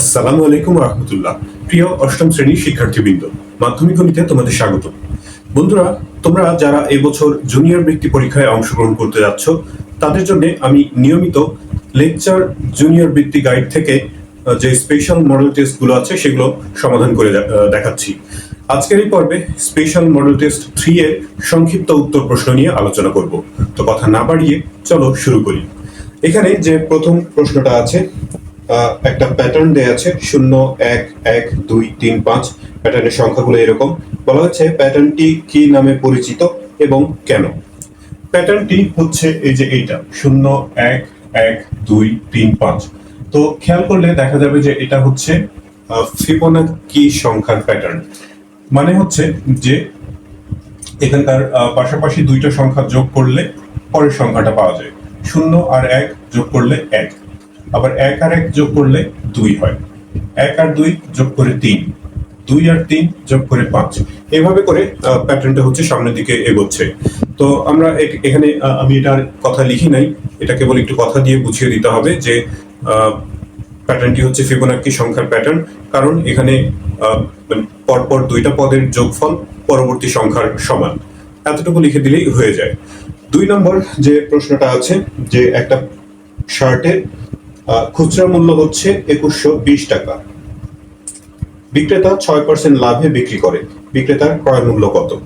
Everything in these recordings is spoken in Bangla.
আসসালামু আলাইকুম রহমতুল্লাহ। প্রিয় অষ্টম শ্রেণির শিক্ষার্থীবৃন্দ, মাধ্যমিক গণিতে তোমাদের স্বাগত। বন্ধুরা, তোমরা যারা এবছর জুনিয়র বৃত্তি পরীক্ষায় অংশগ্রহণ করতে যাচ্ছ, তাদের জন্য আমি নিয়মিত লেকচার জুনিয়র বৃত্তি গাইড থেকে যে স্পেশাল মডেল টেস্টগুলো আছে, সেগুলো সমাধান করে দেখাচ্ছি। আজকের এই পর্বে স্পেশাল মডেল টেস্ট থ্রি এর সংক্ষিপ্ত উত্তর প্রশ্ন নিয়ে আলোচনা করব। তো কথা না বাড়িয়ে চলো শুরু করি। এখানে যে প্রথম প্রশ্নটা আছে একটা প্যাটার্ন দেয়া আছে, শূন্য, এক এক, দুই, তিন, পাঁচ। প্যাটার্নের সংখ্যাগুলো এরকম। বলা হচ্ছে প্যাটার্নটি কি নামে পরিচিত এবং কেন? প্যাটার্নটি হচ্ছে এই যে এইটা, শূন্য, এক এক, দুই, তিন, পাঁচ। তো খেয়াল করলে দেখা যাবে যে এটা হচ্ছে ফিবোনাকি সংখ্যার প্যাটার্ন মানে হচ্ছে যে এখানকার পাশাপাশি দুইটা সংখ্যা যোগ করলে পরের সংখ্যাটা পাওয়া যায়। শূন্য আর এক যোগ করলে এক। আবার এক আর এক যোগ করলে দুই হয়। এক আর দুই যোগ করে তিন। দুই আর তিন যোগ করে পাঁচ। এভাবে করে প্যাটার্নটা হচ্ছে সামনের দিকে এগোচ্ছে। তো আমরা এখানে আমি এটার কথা লিখি নাই। এটা কেবল একটু কথা দিয়ে বুঝিয়ে দিতে হবে যে প্যাটার্নটি হচ্ছে ফিবোনাক্কি সংখ্যার প্যাটার্ন কারণ এখানে মানে পরপর দুইটা পদের যোগফল পরবর্তী সংখ্যার সমান। এতটুকু লিখে দিলেই হয়ে যায়। দুই নম্বর যে প্রশ্নটা আছে, যে একটা শার্টের খুচরা মূল্য হচ্ছে একুশশো বিশ টাকা। বিক্রেতা ছয় পার্সেন্ট লাভে বিক্রি করে। বিক্রেতার ক্রয় মূল্য কত?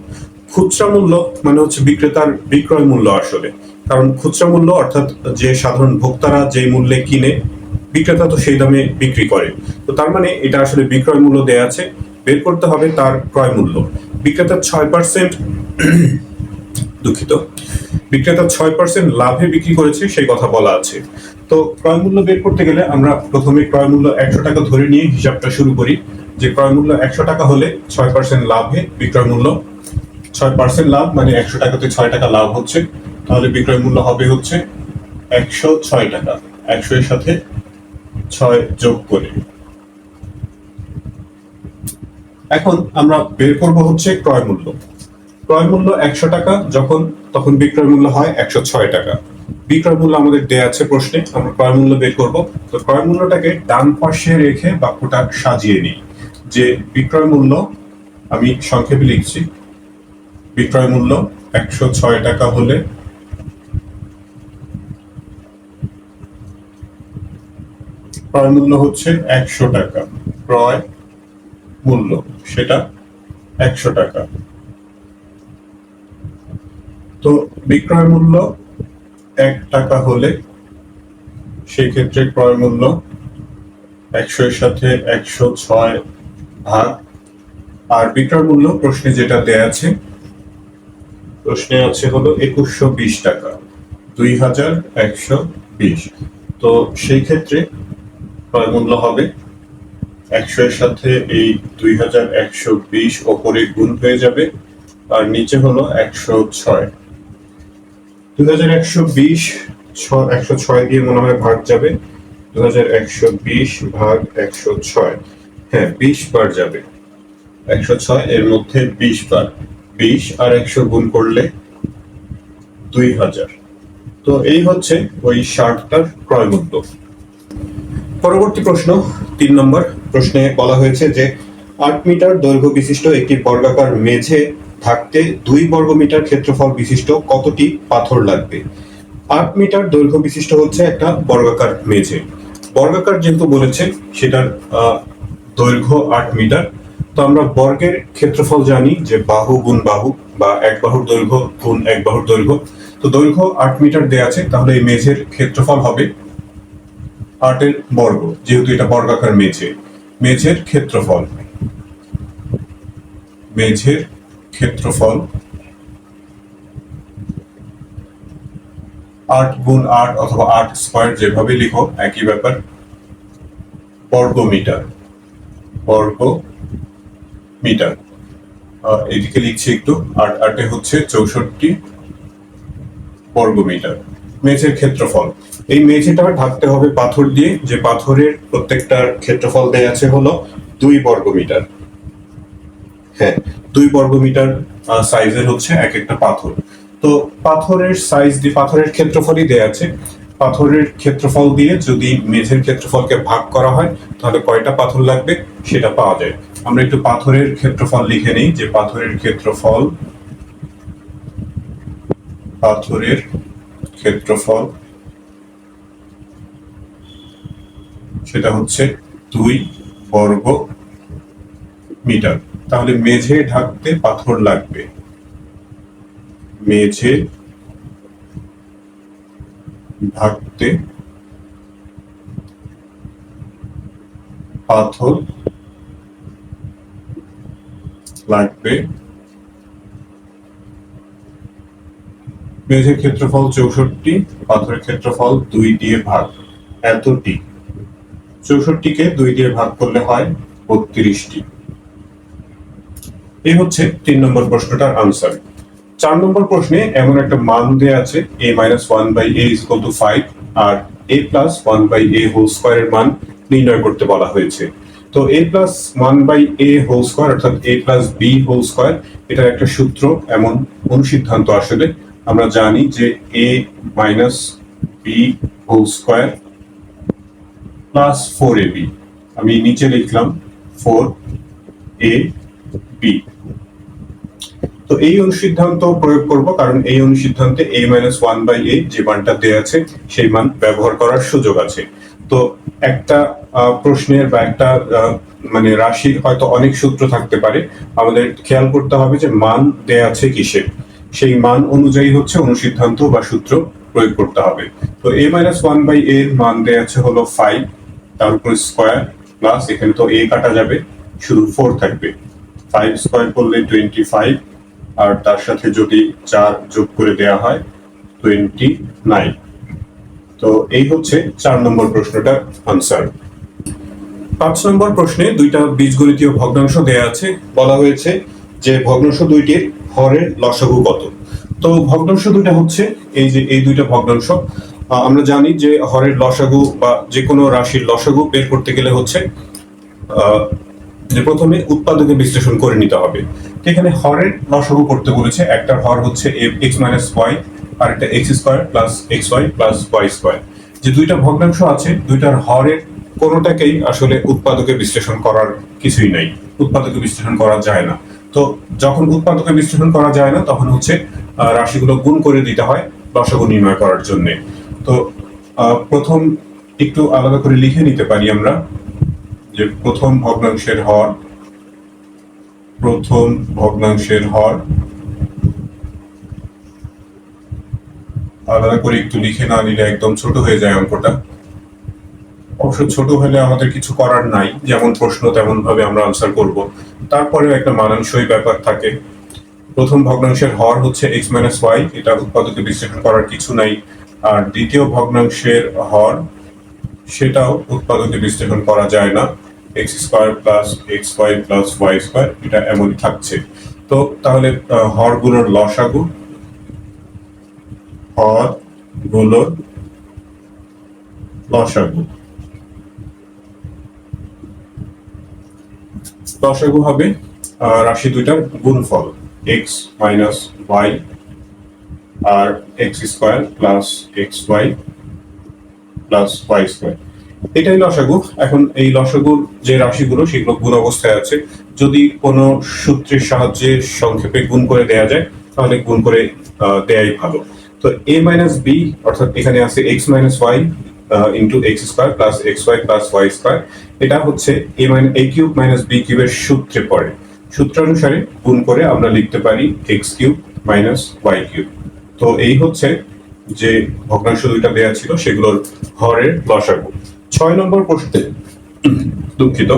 খুচরা মূল্য মানে হচ্ছে বিক্রেতার বিক্রয় মূল্য আসলে। কারণ খুচরা মূল্য অর্থাৎ যে সাধারণ ভোক্তারা যে মূল্যে কিনে, বিক্রেতা তো সেই দামে বিক্রি করে। তো তার মানে এটা আসলে বিক্রয় মূল্য দেয়া আছে। বের করতে হবে তার ক্রয় মূল্য। বিক্রেতা ছয় পার্সেন্ট দুঃখিত। বিক্রেতা ছয় পার্সেন্ট লাভে বিক্রি করেছে, সেই কথা বলা আছে। তো ক্রয় মূল্য বের করতে গেলে আমরা প্রথমে ক্রয় মূল্য একশো টাকা ধরে নিয়ে হিসাবটা শুরু করি যে ক্রয় মূল্য একশো টাকা হলে ছয় পার্সেন্ট লাভে বিক্রয় মূল্য। ছয় পার্সেন্ট লাভ মানে একশো টাকাতে ছয় টাকা লাভ হচ্ছে। তাহলে বিক্রয় মূল্য হবে হচ্ছে একশো ছয় টাকা। একশো এর সাথে ছয় যোগ করে। এখন আমরা বের করব হচ্ছে ক্রয় মূল্য। ক্রয় মূল্য একশো টাকা, যখন, তখন বিক্রয় মূল্য হয় একশো ছয় টাকা। বিক্রয় মূল্য আমাদের দেয়া আছে প্রশ্নে, আমরা ক্রয় মূল্য বের করব। তো ক্রয় মূল্যটাকে ডান পাশে রেখে বাক্যটা সাজিয়ে নিই যে বিক্রয় মূল্য আমি সংক্ষেপে লিখছি বিক্রয় মূল্য একশো ছয় টাকা হলে ক্রয় মূল্য হচ্ছে একশো টাকা, ক্রয় মূল্য সেটা একশো টাকা। তো বিক্রয় মূল্য এক টাকা হলে সেই ক্ষেত্রে ক্রয় মূল্য একশো এর সাথে একশো ছয় ভাগ। আর বিক্রয় মূল্য প্রশ্নে যেটা দেয়া আছে, প্রশ্নে আছে হলো একুশশো বিশ টাকা, দুই হাজার একশো বিশ। তো সেই ক্ষেত্রে ক্রয় মূল্য হবে একশো এর সাথে এই দুই হাজার একশো বিশ ওপরে গুণ হয়ে যাবে আর নিচে হলো একশো ছয়। দুই হাজার একশো বিশ একশো ছয় দিয়ে মনে হয় ভাগ যাবে। দু হাজার একশো বিশ ভাগ একশো ছয়। হ্যাঁ বিশ বার যাবে। একশো ছয় এর মধ্যে বিশ বার। বিশ আর একশো গুণ করলে দুই হাজার। তো এই হচ্ছে ওই শার্টটার ক্রয় মূল্য। পরবর্তী প্রশ্ন, তিন নম্বর প্রশ্নে বলা হয়েছে যে আট মিটার দৈর্ঘ্য বিশিষ্ট একটি বর্গাকার মেঝে থাকতে দুই বর্গ মিটার ক্ষেত্রফল বিশিষ্ট কতটি পাথর লাগবে? আট মিটার দৈর্ঘ্য বিশিষ্ট হচ্ছে একটা বর্গাকার মেঝে। বর্গাকার যেহেতু বলেছে সেটার দৈর্ঘ্য আট মিটার। তো আমরা বর্গের ক্ষেত্রফল জানি যে বাহু গুণ বাহু বা এক বাহুর দৈর্ঘ্য গুণ এক বাহুর দৈর্ঘ্য। তো দৈর্ঘ্য আট মিটার দেয়া আছে, তাহলে এই মেঝের ক্ষেত্রফল হবে আটের বর্গ, যেহেতু এটা বর্গাকার মেঝে। মেঝের ক্ষেত্রফল। মেঝের ক্ষেত্রফল আট গুণ আট অথবা আট স্কোয়ার যেভাবে লিখো, একই ব্যাপার। বর্গ মিটার বর্গ মিটার এদিকে লিখছি একটু। আট আটে হচ্ছে চৌষট্টি বর্গ মিটার মেঝের ক্ষেত্রফল। এই মেঝেটা ঢাকতে হবে পাথর দিয়ে। যে পাথরের প্রত্যেকটার ক্ষেত্রফল দেয়া আছে হলো দুই বর্গ মিটার হ্যাঁ দুই বর্গ মিটার সাইজের হচ্ছে এক একটা পাথর। তো পাথরের সাইজ দিয়ে পাথরের ক্ষেত্রফলই দেয়া আছে। পাথরের ক্ষেত্রফল দিয়ে যদি মেঝের ক্ষেত্রফলকে ভাগ করা হয়, তাহলে কয়টা পাথর লাগবে? সেটা পাওয়া যায়। আমরা একটু পাথরের ক্ষেত্রফল লিখে নিই যে পাথরের ক্ষেত্রফল পাথরের ক্ষেত্রফল, সেটা হচ্ছে দুই বর্গ মিটার তাহলে মেঝে ঢাকতে পাথর লাগবে। মেঝে ঢাকতে পাথর লাগবে। মেঝের ক্ষেত্রফল চৌষট্টি, পাথরের ক্ষেত্রফল দুই দিয়ে ভাগ এতটি। চৌষট্টিকে দুই দিয়ে ভাগ করলে হয় বত্রিশটি। এই হচ্ছে তিন নম্বর প্রশ্নটার আনসার চার নম্বর প্রশ্নে এমন একটা মান দেওয়া আছে A minus one by A is to five R A plus one by A whole স্কোয়ারের মান নির্ণয় করতে বলা হয়েছে। তো A plus one by A whole square অর্থাৎ A plus B whole square এটার একটা সূত্র, এমন অনুসিদ্ধান্ত আসলে। আমরা জানি যে A minus B whole square plus four A B আমি নিচে লিখলাম ফোর এ বি তো এই অনুসিদ্ধান্ত প্রয়োগ করব, কারণ এই অনুসিদ্ধান্তে A minus one by A যে মানটা দেওয়া আছে, সেই মান ব্যবহার করার সুযোগ আছে। তো একটা প্রশ্নের বা একটা মানে রাশির হয়তো অনেক সূত্র থাকতে পারে। আমাদের খেয়াল করতে হবে যে মান দেয়া আছে কিসের? সেই মান অনুযায়ী হচ্ছে অনুসিদ্ধান্ত বা সূত্র প্রয়োগ করতে হবে। তো এ মাইনাস ওয়ান বাই এর মান দেয়া আছে হলো ফাইভ তার উপর স্কোয়ার প্লাস এখানে তো এ কাটা যাবে, শুধু ফোর থাকবে। ফাইভ স্কোয়ার করলে টোয়েন্টি ফাইভ আর তার সাথে যদি চার যোগ করে দেয়া হয় টোয়েন্টি নাইন তো এই হচ্ছে চার নম্বর প্রশ্নটার আনসার পাঁচ নম্বর প্রশ্নে দুইটা বীজগণিতীয় ভগ্নাংশ দেয়া আছে। বলা হয়েছে যে ভগ্নাংশ দুইটির হরের লসাগু কত? তো ভগ্নাংশ দুইটা হচ্ছে এই যে এই দুইটা ভগ্নাংশ। আমরা জানি যে হরের লসাগু বা যে কোনো রাশির লসাগু বের করতে গেলে হচ্ছে যে প্রথমে উৎপাদকে বিশ্লেষণ করে নিতে হবে। এখানে হরের লসাগু করতে বলেছে একটার হর হচ্ছে এক্স মাইনাস ওয়াই, আর একটা X square plus X Y plus Y square. যে দুইটা ভগ্নাংশ আছে, দুইটার হরের কোনোটাকেই আসলে উৎপাদকে বিশ্লেষণ করার কিছুই নাই। উৎপাদকে বিশ্লেষণ করা যায় না। তো যখন উৎপাদকে বিশ্লেষণ করা যায় না, তখন হচ্ছে রাশিগুলো গুণ করে দিতে হয় লসাগু নির্ণয় করার জন্য। তো প্রথম একটু আলাদা করে লিখে নিতে পারি আমরা। যে প্রথম ভগ্নাংশের হর, প্রথম ভগ্নাংশের হর। আলাদা করে একটু লিখে না নিলে একদম ছোট হয়ে যায় অঙ্কটা। অবশ্য ছোট হলে আমাদের কিছু করার নাই, যেমন প্রশ্ন তেমন ভাবে আমরা আনসার করব। তারপরেও একটা মানানসই ব্যাপার থাকে। প্রথম ভগ্নাংশের হর হচ্ছে এক্স মাইনাস ওয়াই এটা উৎপাদকে বিশ্লেষণ করার কিছু নাই। আর দ্বিতীয় ভগ্নাংশের হর, সেটাও উৎপাদকে বিশ্লেষণ করা যায় না। X square plus X Y plus Y square এটা এমনই থাকছে। তো তাহলে হরগুলোর লসাগু হরগুলোর লসাগু। লসাগু হবে রাশি দুইটার গুণফল এক্স মাইনাস ওয়াই আর X square plus X Y plus Y square এটাই লসাগু। এখন এই লসাগুর যে রাশিগুলো, সেগুলো গুণ অবস্থায় আছে। যদি কোনো সূত্রের সাহায্যে সংক্ষেপে গুণ করে দেয়া যায়, তাহলে গুণ করে দেয়াই ভালো। তো এ মাইনাস বি অর্থাৎ এখানে আছে X minus Y into X square plus X Y plus Y square এটা হচ্ছে A minus A cube minus B কিউবের সূত্রে পড়ে। সূত্রানুসারে গুণ করে আমরা লিখতে পারি X cube minus Y cube তো এই হচ্ছে যে ভগ্নাংশ দুইটা দেয়া ছিল, সেগুলোর হরের লসাগু। ছয় নম্বর প্রশ্নে, দুঃখিত,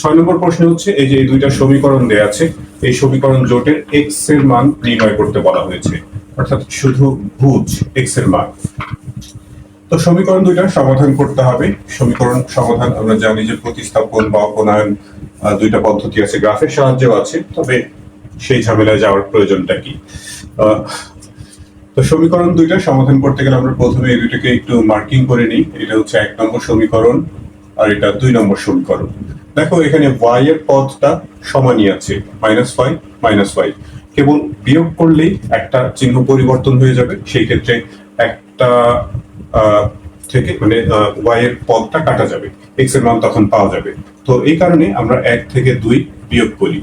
ছয় নম্বর প্রশ্নে হচ্ছে এই যে এই দুইটা সমীকরণ দেয়া আছে, এই সমীকরণ জোটের এক্সের মান নির্ণয় করতে বলা হয়েছে, অর্থাৎ শুধু ভুজ এক্সের মান। তো সমীকরণ দুইটা সমাধান করতে হবে, সমীকরণ সমাধান আমরা জানি যে প্রতিস্থাপন বা অপনায়ন দুইটা পদ্ধতি আছে, গ্রাফের সাহায্যেও আছে, তবে সেই ঝামেলায় যাওয়ার প্রয়োজনটা কি? তো সমীকরণ দুইটা সমাধান করতে গেলে আমরা প্রথমে এই দুইটাকে একটু মার্কিং করে নিই। এটা হচ্ছে এক নম্বর সমীকরণ আর এটা দুই নম্বর সমীকরণ। দেখো, এখানে ওয়াই এর পদটা সমানই আছে। মাইনাস ওয়াই মাইনাস ওয়াই কেবল বিয়োগ করলেই একটা চিহ্ন পরিবর্তন হয়ে যাবে। সেই ক্ষেত্রে একটা থেকে মানে ওয়াই এর পদটা কাটা যাবে। এক্সের মান তখন পাওয়া যাবে। তো এই কারণে আমরা এক থেকে দুই বিয়োগ করি।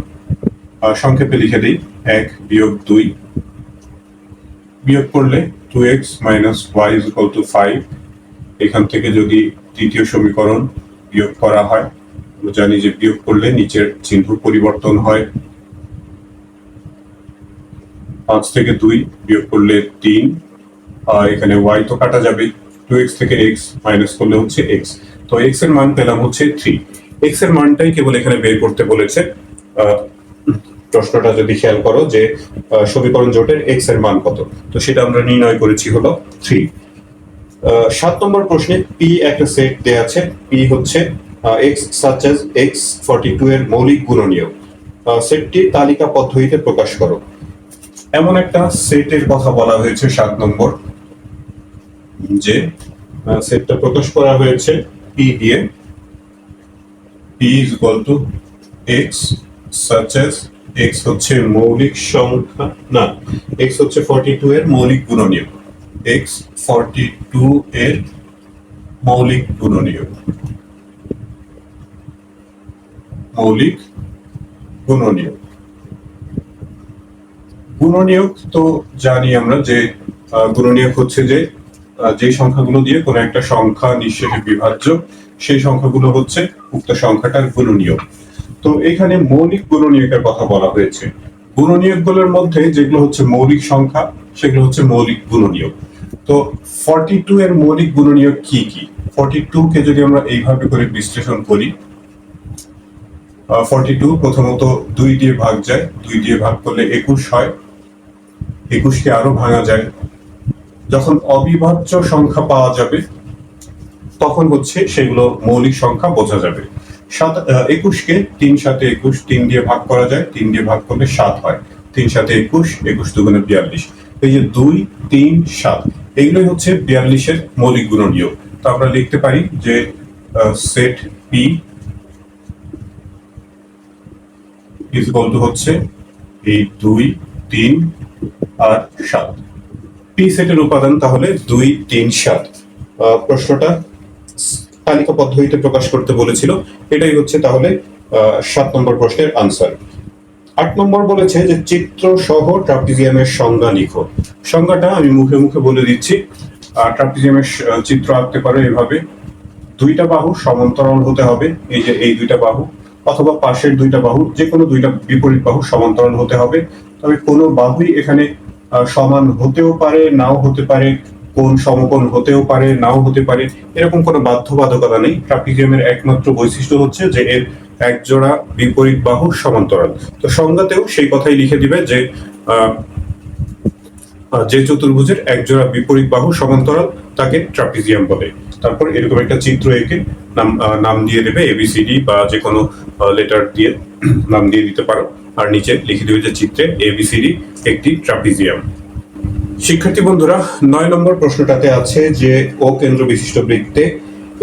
সংক্ষেপে লিখে দিই, এক বিয়োগ দুই বিয়োগ করলে two x minus y is equal to five এখান থেকে যদি তৃতীয় সমীকরণ বিয়োগ করা হয়, আমরা জানি যে বিয়োগ করলে নিচের চিহ্ন পরিবর্তন হয়। পাঁচ থেকে দুই বিয়োগ করলে তিন। এখানে ওয়াই তো কাটা যাবে টু এক্স থেকে এক্স মাইনাস করলে হচ্ছে এক্স তো এক্সের মান পেলাম হচ্ছে থ্রি এক্সের মানটাই কেবল এখানে বের করতে বলেছে প্রশ্নটা যদি খেয়াল করো যে সমীকরণ জোটের এক্সের মান কত? তো সেটা আমরা নির্ণয় করেছি হলো থ্রি সাত নম্বর প্রশ্নে পি একটা সেট দেয়া আছে। পি হচ্ছে x such as x forty two এর মৌলিক গুণনীয় সেটটি তালিকা পদ্ধতিতে প্রকাশ করো। এমন একটা সেটের কথা বলা হয়েছে সাত নম্বর, যে সেটটা প্রকাশ করা হয়েছে পি দিয়ে। P is equal to x such as x হচ্ছে মৌলিক সংখ্যা, না এক্স হচ্ছে ফর্টি টু এর মৌলিক এর মৌলিক মৌলিক গুণনীয় গুণনীয়ক তো জানি আমরা যে গুণনীয়ক হচ্ছে যে যে সংখ্যাগুলো দিয়ে কোনো একটা সংখ্যা নিঃশেষে বিভাজ্য, সেই সংখ্যাগুলো হচ্ছে উক্ত সংখ্যাটার গুণনীয়ক। তো এখানে মৌলিক গুণনীয়কের কথা বলা হয়েছে। গুণনীয়কগুলোর মধ্যে যেগুলো হচ্ছে মৌলিক সংখ্যা, সেগুলো হচ্ছে মৌলিক গুণনীয়ক। তো ফর্টি টু এর মৌলিক গুণনীয়ক কি কি? ফর্টি টু কে যদি আমরা এইভাবে করে বিশ্লেষণ করি ফর্টি টু প্রথমত দুই দিয়ে ভাগ যায়, দুই দিয়ে ভাগ করলে একুশ হয়। একুশকে আরও ভাঙা যায়। যখন অবিভাজ্য সংখ্যা পাওয়া যাবে, তখন হচ্ছে সেগুলো মৌলিক সংখ্যা বোঝা যাবে। সাত একুশকে তিন সাথে একুশ, তিন দিয়ে ভাগ করা যায়, তিন দিয়ে ভাগ করলে সাত হয়। তিন সাথে একুশ একুশ দুগুণে বিয়াল্লিশ। এই যে দুই, তিন, সাত, এগুলোই হচ্ছে বিয়াল্লিশের মৌলিক গুণনীয়। তো আমরা লিখতে পারি যে সেট পি ইজ টু হচ্ছে এই দুই, তিন আর সাত। পি সেটের উপাদান তাহলে দুই, তিন, সাত। প্রশ্নটা তালিকা পদ্ধতিতে প্রকাশ করতে বলেছিল। এটাই হচ্ছে তাহলে সাত নম্বর প্রশ্নের আনসার আট নম্বর বলেছে যে চিত্র সহ ট্রাপিজিয়ামের সংজ্ঞা লিখো। সংজ্ঞাটা আমি মুখে মুখে বলে দিচ্ছি। ট্রাপিজিয়ামের চিত্র আঁকতে পারো এভাবে। দুইটা বাহু সমান্তরাল হতে হবে, এই যে এই দুইটা বাহু, অথবা পাশের দুইটা বাহু যে কোনো দুইটা বিপরীত বাহু সমান্তরাল হতে হবে। তবে কোনো বাহুই এখানে সমান হতেও পারে, নাও হতে পারে। কোন সমকোণ হতেও পারে, নাও হতে পারে, এরকম কোনো বাধ্যবাধকতা নেই। ট্রাপিজিয়ামের একমাত্র বৈশিষ্ট্য হচ্ছে যে এর এক জোড়া বিপরীত বাহু সমান্তরাল। তো সংজ্ঞাতেও সেই কথাই লিখে দিবে যে যে চতুর্ভুজের এক জোড়া বিপরীত বাহু সমান্তরাল তাকে ট্রাপিজিয়াম বলে। তারপর এরকম একটা চিত্র এঁকে নাম নাম দিয়ে দেবে এবিসিডি বা যে কোনো লেটার দিয়ে নাম দিয়ে দিতে পারো। আর নিচে লিখে দেবে যে চিত্রে এবিসিডি একটি ট্রাপিজিয়াম। শিক্ষার্থী বন্ধুরা, নয় নম্বর প্রশ্নটাতে আছে যে, ও কেন্দ্র বিশিষ্ট বৃত্তে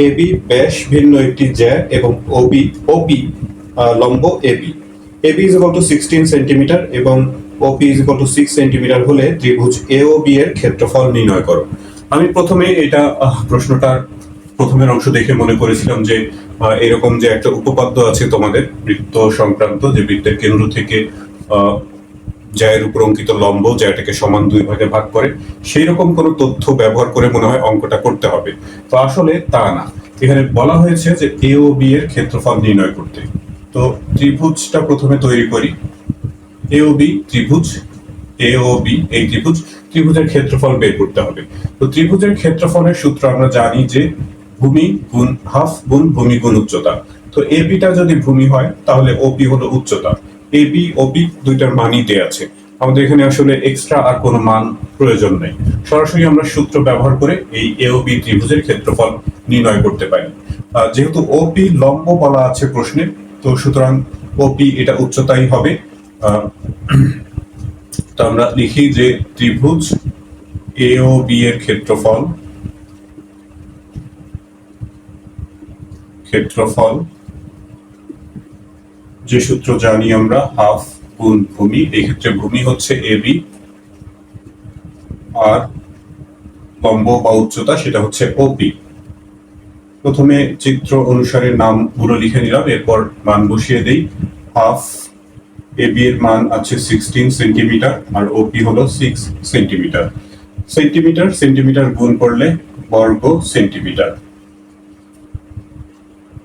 এবি ব্যাস ভিন্ন একটি জ্যা এবং ওবি ওপি লম্ব AB AB is to sixteen centimetre এবং OP is to six centimetre হলে ত্রিভুজ এ ও, বি এর ক্ষেত্রফল নির্ণয় করো। আমি প্রথমে এটা প্রশ্নটার প্রথমের অংশ দেখে মনে করেছিলাম যে এরকম যে একটা উপপাদ্য আছে তোমাদের বৃত্ত সংক্রান্ত যে বৃত্তের কেন্দ্র থেকে আহ, জ্যায়ের উপর অঙ্কিত লম্ব জ্যাটাকে সমান দুই ভাগে ভাগ করে সেই রকম কোনো তথ্য ব্যবহার করে মনে হয় অঙ্কটা করতে হবে। তো আসলে তা না। এখানে বলা হয়েছে যে এ ও বি এর ক্ষেত্রফল নির্ণয় করতে। তো ত্রিভুজটা প্রথমে তৈরি করি। এ ও বি ত্রিভুজ। এ ও বি এই ত্রিভুজ। ত্রিভুজের ক্ষেত্রফল বের করতে হবে। তো ত্রিভুজের ক্ষেত্রফলের সূত্র আমরা জানি যে ভূমি গুণ হাফ গুণ ভূমি গুণ উচ্চতা। তো এ বিটা যদি ভূমি হয় তাহলে ওপি হলো উচ্চতা। এ বি ওপি দুইটার মানই দেয়া আছে। আমাদের এখানে আসলে এক্সট্রা আর কোনো মান প্রয়োজন নেই। সরাসরি আমরা সূত্র ব্যবহার করে এই এ ও বি ত্রিভুজের ক্ষেত্রফল নির্ণয় করতে পারি। যেহেতু ওপি লম্ব বলা আছে প্রশ্নে, তো সুতরাং ওপি এটা উচ্চতাই হবে। তো আমরা লিখি যে ত্রিভুজ এ ও বি এর ক্ষেত্রফল ক্ষেত্রফল যে সূত্র জানি আমরা, হাফ গুণ ভূমি এই ক্ষেত্রে ভূমি হচ্ছে এ, বি। আর লম্ব বা উচ্চতা সেটা হচ্ছে ওপি প্রথমে চিত্র অনুসারে নাম নামগুলো লিখে নিলাম, এরপর মান বসিয়ে দেই। হাফ এ, বি এর মান আছে সিক্সটিন সেন্টিমিটার, আর ওপি হলো সিক্স সেন্টিমিটার। সেন্টিমিটার সেন্টিমিটার গুণ করলে বর্গ সেন্টিমিটার।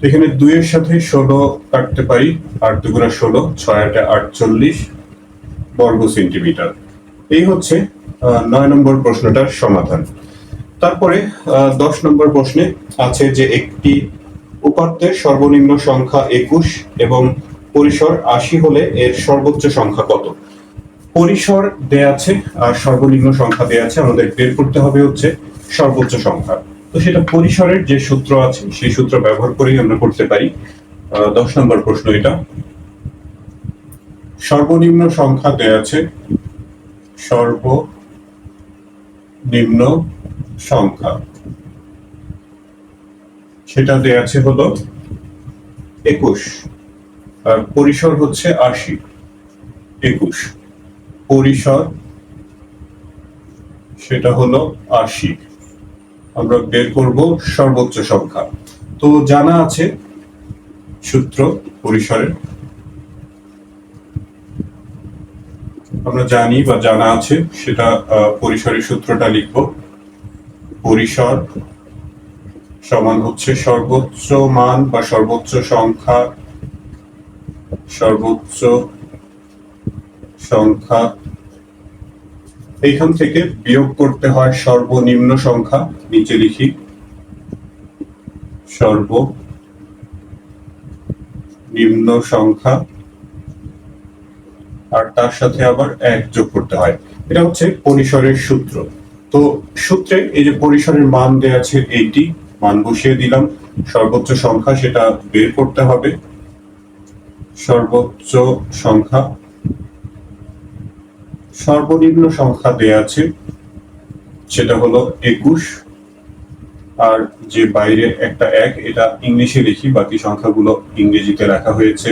এখানে দুইয়ের সাথে ষোলো কাটতে পারি আট দুগুণা ষোলো, ছয় আটে আটচল্লিশ বর্গ সেন্টিমিটার। এই হচ্ছে নয় নম্বর প্রশ্নটার সমাধান। তারপরে দশ নম্বর প্রশ্নে আছে যে একটি উপাত্তের সর্বনিম্ন সংখ্যা একুশ এবং পরিসর আশি হলে এর সর্বোচ্চ সংখ্যা কত? পরিসর দেয়া আছে, আর সর্বনিম্ন সংখ্যা দেয়া আছে, আমাদের বের করতে হবে হচ্ছে সর্বোচ্চ সংখ্যা। তো সেটা পরিসরের যে সূত্র আছে, সেই সূত্র ব্যবহার করেই আমরা করতে পারি। দশ নম্বর প্রশ্ন এটা। সর্বনিম্ন সংখ্যা দেয়া আছে, সর্বনিম্ন সংখ্যা। সেটা দেয়া আছে হলো একুশ। আর পরিসর হচ্ছে আশি। একুশ। পরিসর সেটা হলো আশি। আমরা বের করব সর্বোচ্চ সংখ্যা। তো জানা আছে সূত্র পরিসরের। আমরা জানি বা জানা আছে সেটা পরিসরের সূত্রটা লিখব। পরিসর সমান হচ্ছে সর্বোচ্চ মান বা সর্বোচ্চ সংখ্যা। সর্বোচ্চ সংখ্যা এইখান থেকে বিয়োগ করতে হয় সর্বনিম্ন সংখ্যা, নিচে লিখি। সর্ব নিম্ন সংখ্যা, আর তার সাথে আবার এক যোগ করতে হয়। এটা হচ্ছে পরিসরের সূত্র। তো সূত্রে এই যে পরিসরের মান দেয়া আছে এইটি, মান বসিয়ে দিলাম। সর্বোচ্চ সংখ্যা সেটা বের করতে হবে। সর্বোচ্চ সংখ্যা সর্বনিম্ন সংখ্যা দেয়া আছে। সেটা হলো একুশ। আর যে বাইরে একটা এক, এটা ইংলিশে লিখি, বাকি সংখ্যাগুলো ইংরেজিতে রাখা হয়েছে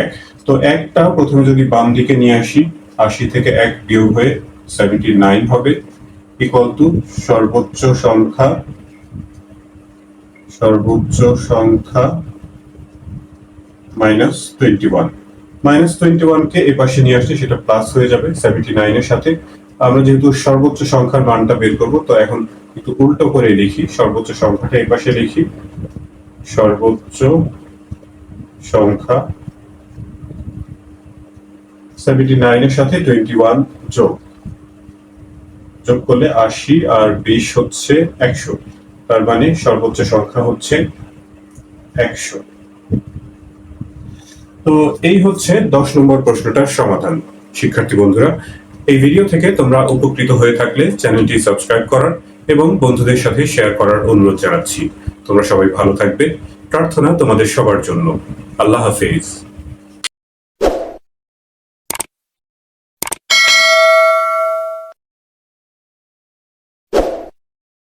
এক। তো একটা প্রথমে যদি বাম দিকে নিয়ে আসি, আশি থেকে এক বিয়োগ হয়ে সেভেন্টি নাইন হবে। ইকুয়াল টু সর্বোচ্চ সংখ্যা সর্বোচ্চ সংখ্যা minus twenty one minus twenty ওয়ানকে এ পাশে নিয়ে আসলে সেটা প্লাস হয়ে যাবে সেভেন্টি নাইনের সাথে। আমরা যেহেতু সর্বোচ্চ সংখ্যার মানটা বের করব, তো এখন একটু উল্টো করে লিখি, সর্বোচ্চ সংখ্যাটা এই পাশে লিখি। সর্বোচ্চ সংখ্যা সেভেন্টি নাইনের সাথে টোয়েন্টি ওয়ান যোগ। যোগ করলে আশি আর বিশ হচ্ছে একশো। তার মানে সর্বোচ্চ সংখ্যা হচ্ছে একশো। তো এই হচ্ছে দশ নম্বর প্রশ্নটার সমাধান। শিক্ষার্থী বন্ধুরা, এই ভিডিও থেকে তোমরা উপকৃত হয়ে থাকলে চ্যানেলটি সাবস্ক্রাইব করার এবং বন্ধুদের সাথে শেয়ার করার অনুরোধ জানাচ্ছি। তোমরা সবাই ভালো থাকবে। প্রার্থনা তোমাদের সবার জন্য। আল্লাহ হাফেজ।